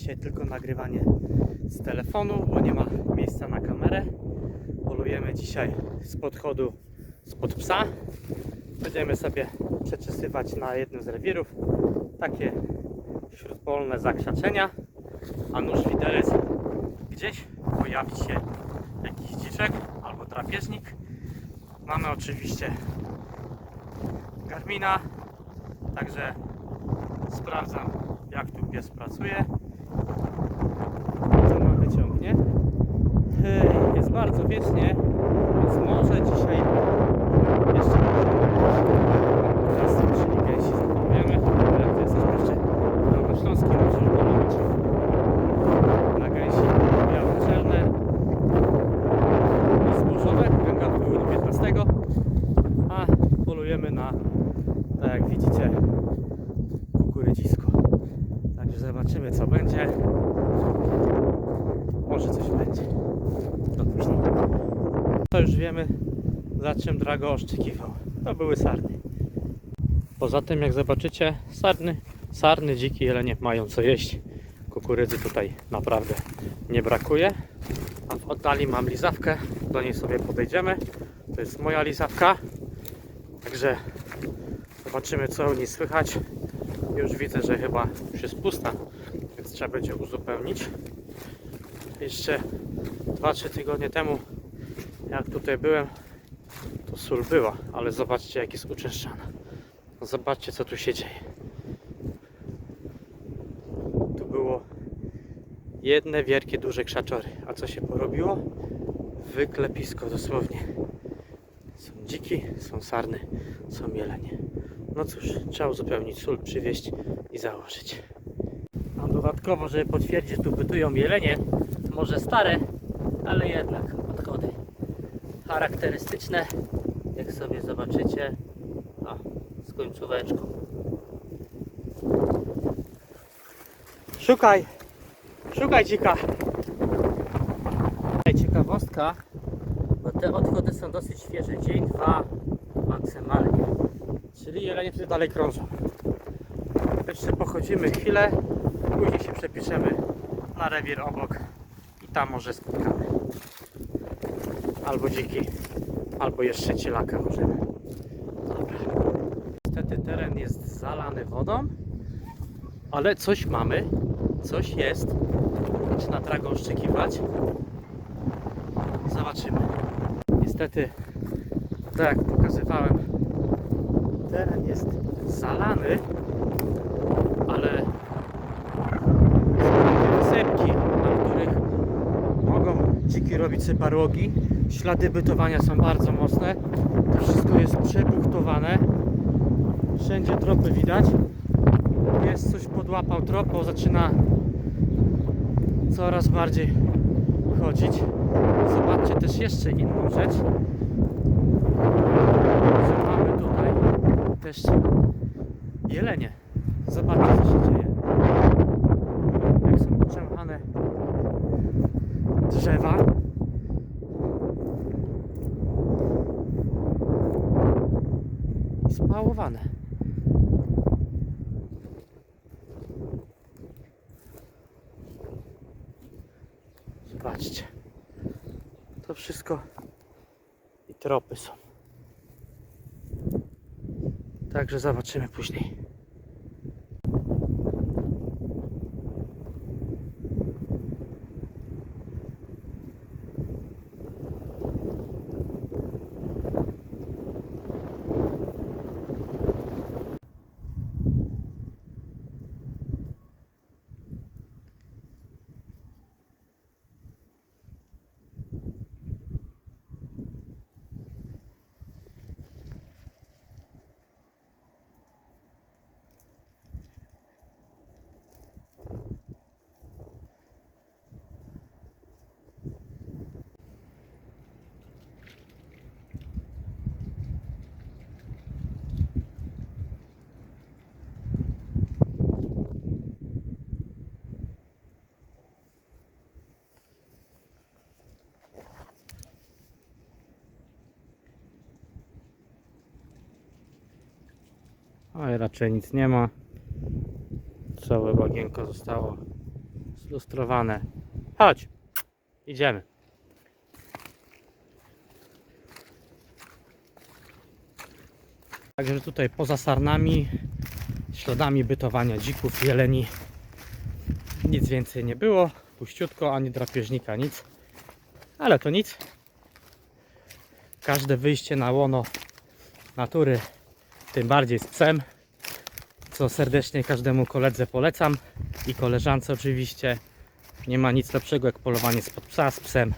Dzisiaj tylko nagrywanie z telefonu, bo nie ma miejsca na kamerę. Polujemy dzisiaj z podchodu spod psa. Będziemy sobie przeczesywać na jednym z rewirów takie śródpolne zakrzaczenia, a nóż widelec gdzieś pojawi się jakiś dziczek albo drapieżnik. Mamy oczywiście Garmina, także sprawdzam jak tu pies pracuje. Yy, Jest bardzo wiecznie, więc może dzisiaj jeszcze raz czyli gęsi zapolujemy. Jak to jesteśmy jeszcze w Dolnośląskim, możemy polować na gęsi białe czarne i zbożowe. Gęga były do 15, a polujemy na, tak jak widzicie, kukurydzisko. Także zobaczymy co będzie. Może coś będzie. To później. To już wiemy za czym Drago oszczekiwał. To były sarny. Poza tym jak zobaczycie sarny, sarny, dziki jelenie mają co jeść. Kukurydzy tutaj naprawdę nie brakuje. A w oddali mam lizawkę, do niej sobie podejdziemy. To jest moja lizawka. Także zobaczymy co u niej słychać. Już widzę, że chyba już jest pusta, więc trzeba będzie uzupełnić. Jeszcze 2-3 tygodnie temu, jak tutaj byłem, to sól była, ale zobaczcie jak jest uczęszczana. Zobaczcie co tu się dzieje. Tu było jedne wielkie, duże krzaczory. A co się porobiło? Wyklepisko dosłownie. Są dziki, są sarny, są jelenie. No cóż, trzeba uzupełnić sól, przywieźć i założyć. A dodatkowo, żeby potwierdzić, tu bytują jelenie, może stare, ale jednak charakterystyczne, jak sobie zobaczycie, o, z końcóweczką. Szukaj! Szukaj dzika! Ciekawostka, bo te odchody są dosyć świeże, dzień, dwa maksymalnie. Czyli jelenie wtedy dalej krążą. Jeszcze pochodzimy chwilę, później się przepiszemy na rewir obok i tam może spotkamy. Albo dziki, albo jeszcze cielaka możemy. Dobra. Niestety teren jest zalany wodą, ale coś mamy, coś jest. Zaczyna trago oszczekiwać. Zobaczymy. Niestety, tak jak pokazywałem, teren jest zalany, ale są takie wysepki, na których mogą dziki robić sobie. Ślady bytowania są bardzo mocne. To wszystko jest przepuchtowane. Wszędzie tropy widać. Jest coś podłapał trop, bo zaczyna coraz bardziej chodzić. Zobaczcie też jeszcze inną rzecz. Że mamy tutaj też jelenie. Zobaczcie co się dzieje. Jak są przemachane drzewa. I spałowane. Zobaczcie. To wszystko i tropy są. Także zobaczymy później. Ale raczej nic nie ma. Całe bagienko zostało lustrowane. Chodź, idziemy. Także tutaj poza sarnami, śladami bytowania dzików, jeleni, nic więcej nie było. Puściutko, ani drapieżnika, nic. Ale to nic. Każde wyjście na łono natury, tym bardziej z psem, co serdecznie każdemu koledze polecam i koleżance oczywiście. Nie ma nic lepszego jak polowanie spod psa z psem.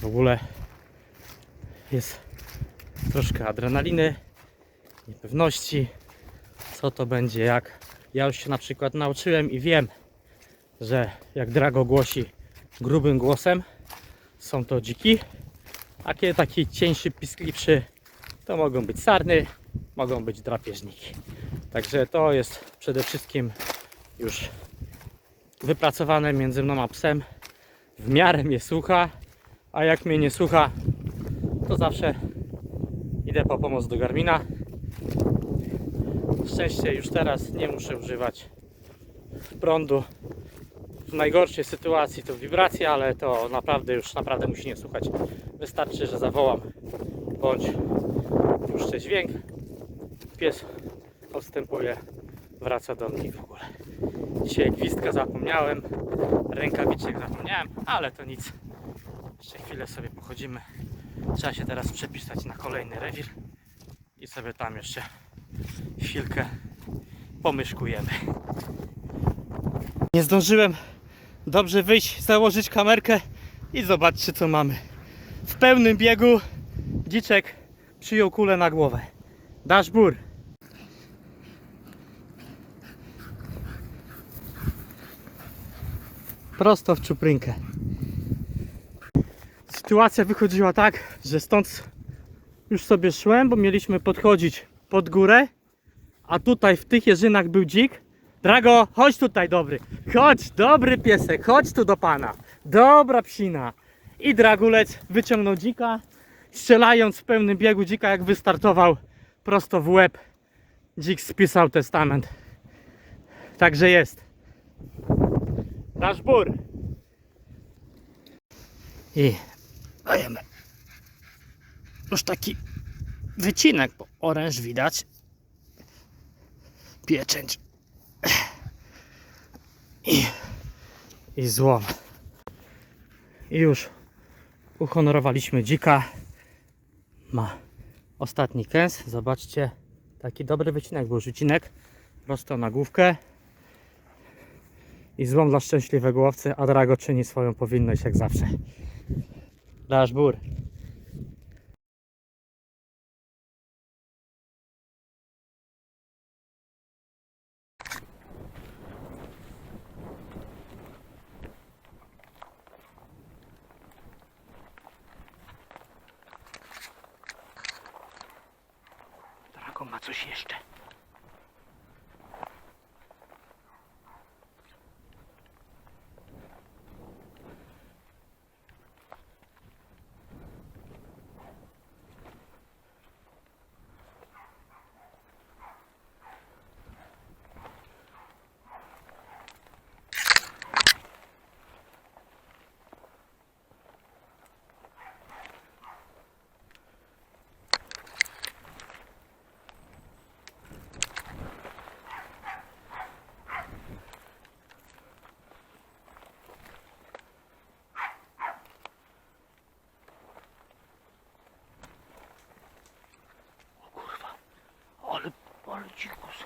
W ogóle jest troszkę adrenaliny, niepewności, co to będzie, jak. Ja już się na przykład nauczyłem i wiem, że jak Drago głosi grubym głosem, są to dziki, a kiedy taki cieńszy, piskliwszy, to mogą być sarny, mogą być drapieżniki. Także to jest przede wszystkim już wypracowane między mną a psem. W miarę mnie słucha, a jak mnie nie słucha, to zawsze idę po pomoc do Garmina. Szczęście już teraz nie muszę używać prądu. W najgorszej sytuacji to wibracja, ale to naprawdę już naprawdę musi nie słuchać. Wystarczy, że zawołam bądź puszczę dźwięk. Pies odstępuje, wraca do mnie w ogóle. Dzisiaj gwizdka zapomniałem, rękawiczek zapomniałem, ale to nic. Jeszcze chwilę sobie pochodzimy. Trzeba się teraz przepisać na kolejny rewir i sobie tam jeszcze chwilkę pomyszkujemy. Nie zdążyłem dobrze wyjść, założyć kamerkę i zobaczcie co mamy. W pełnym biegu dziczek przyjął kulę na głowę. Dasz Prosto w czuprynkę. Sytuacja wychodziła tak, że stąd już sobie szłem, bo mieliśmy podchodzić pod górę, a tutaj w tych jeżynach był dzik. Drago, chodź tutaj dobry. Chodź, dobry piesek, chodź tu do pana. Dobra psina. I dragulec wyciągnął dzika, strzelając w pełnym biegu dzika, jak wystartował prosto w łeb. Dzik spisał testament. Także jest. Nasz bór. I dajemy. Już taki wycinek, bo oręż widać. Pieczęć. I, i złom. I już uhonorowaliśmy dzika. Ma ostatni kęs. Zobaczcie, taki dobry wycinek był wycinek prosto na główkę. I złom dla szczęśliwego łowcy, a Drago czyni swoją powinność jak zawsze. Dasz bór. Drago ma coś jeszcze. Ale, ale dzikus.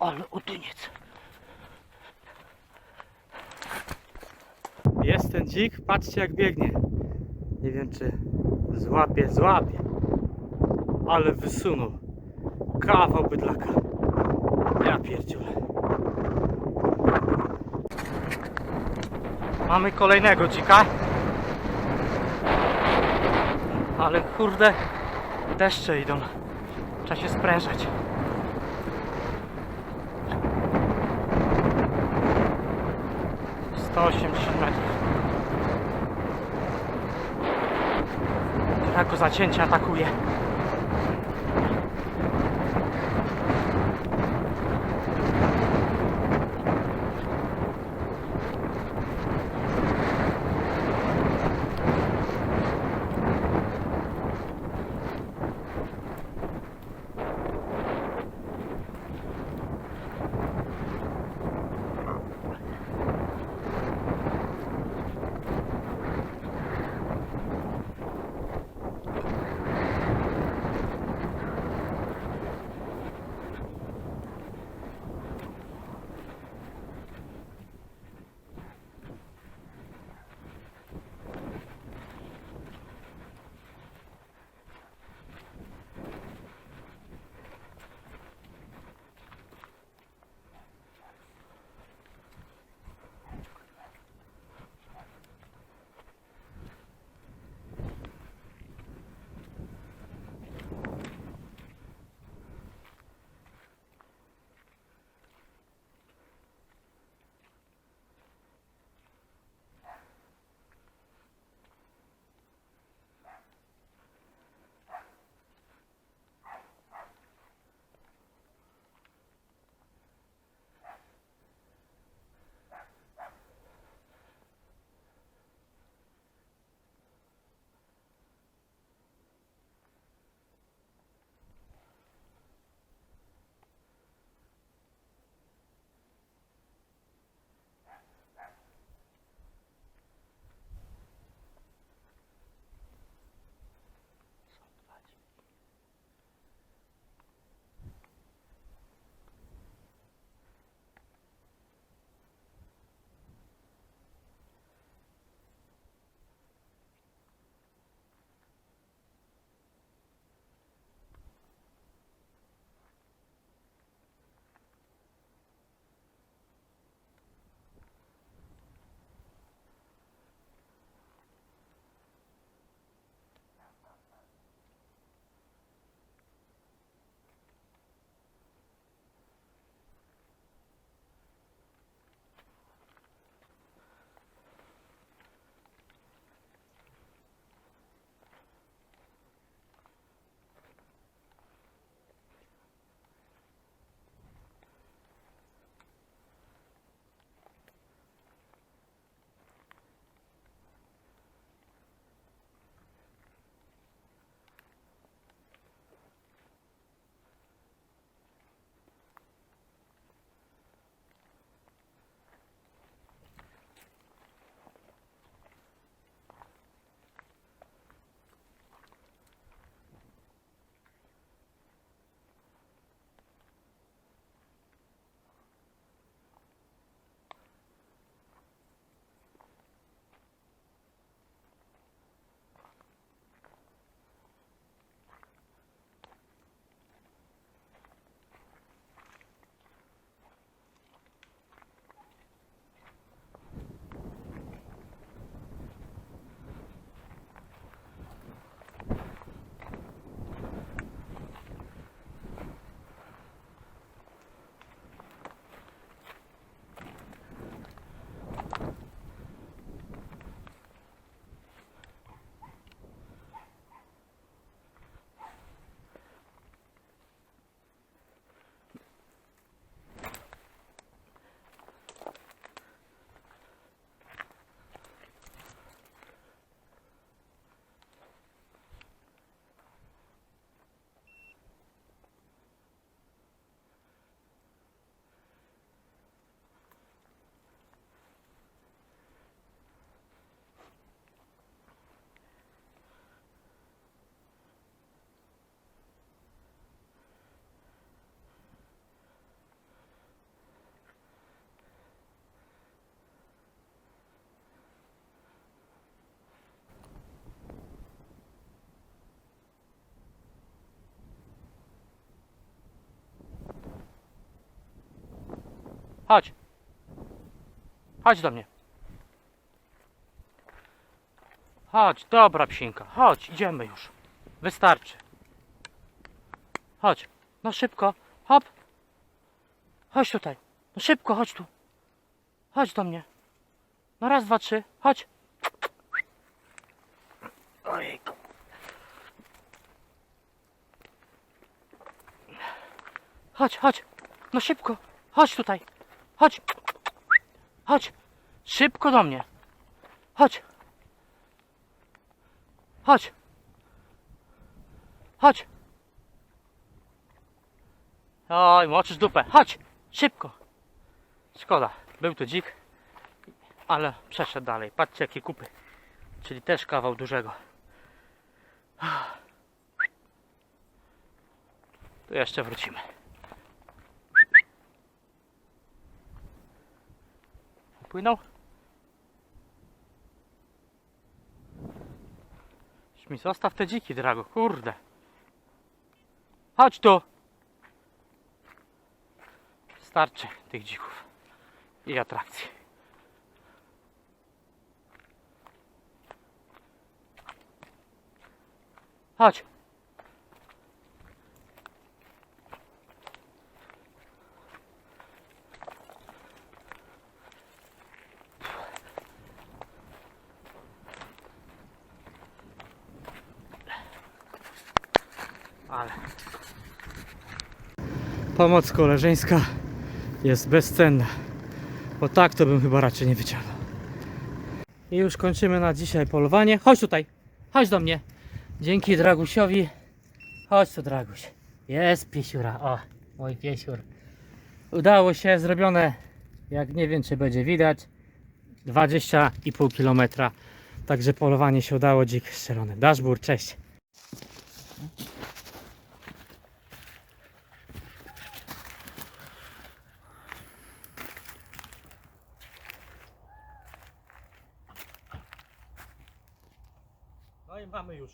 Ale otyniec. Jest ten dzik, patrzcie jak biegnie. Nie wiem czy złapie, złapie. Ale wysunął. Kawał bydlaka. Ja pierdziule. Mamy kolejnego dzika. Ale kurde, deszcze idą. Trzeba się sprężać. Sto osiemdziesiąt metrów. Jako zacięcie atakuje. Chodź. Chodź do mnie. Chodź, dobra psinka, chodź, idziemy już. Wystarczy. Chodź, no szybko, hop. Chodź tutaj, no szybko, chodź tu. Chodź do mnie. No raz, dwa, trzy, chodź. Ojejku. Chodź, chodź, no szybko, chodź tutaj, chodź. Chodź, szybko do mnie. Chodź. Chodź. Chodź. Oj, moczysz dupę. Chodź. Szybko. Szkoda. Był to dzik, ale przeszedł dalej. Patrzcie jakie kupy. Czyli też kawał dużego. Tu jeszcze wrócimy. Płynął? Mi zostaw te dziki, Drago, kurde. Chodź tu. Starczy tych dzików i atrakcji. Chodź. Ale. Pomoc koleżeńska jest bezcenna. Bo tak to bym chyba raczej nie wyciągnął. I już kończymy na dzisiaj polowanie. Chodź tutaj. Chodź do mnie. Dzięki Dragusiowi. Chodź tu Draguś. Jest piesiura. O, mój piesiur. Udało się, zrobione. Jak nie wiem czy będzie widać. 20,5 km. Także polowanie się udało. Dzik strzelony. Daszbur, cześć. No i mamy już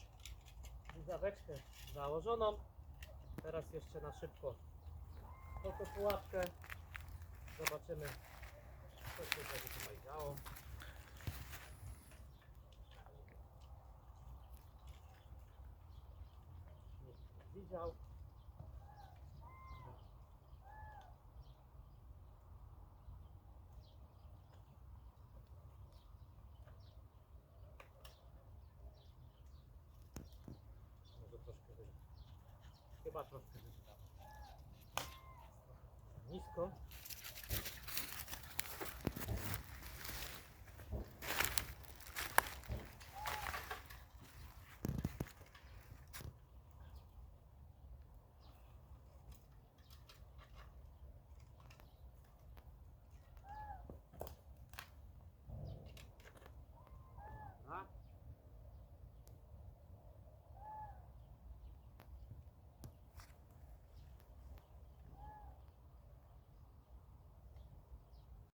zaweczkę założoną. Teraz jeszcze na szybko oto pułapkę. Zobaczymy co się będzie tutaj działo. Widział. Może troszkę wyżej. Chyba troszkę wyżej. blisko.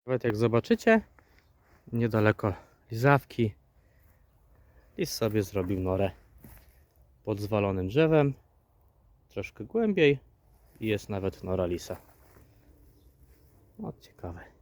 Nawet jak zobaczycie, niedaleko Lizawki, Lis sobie zrobił norę pod zwalonym drzewem, troszkę głębiej i jest nawet nora lisa. No ciekawe.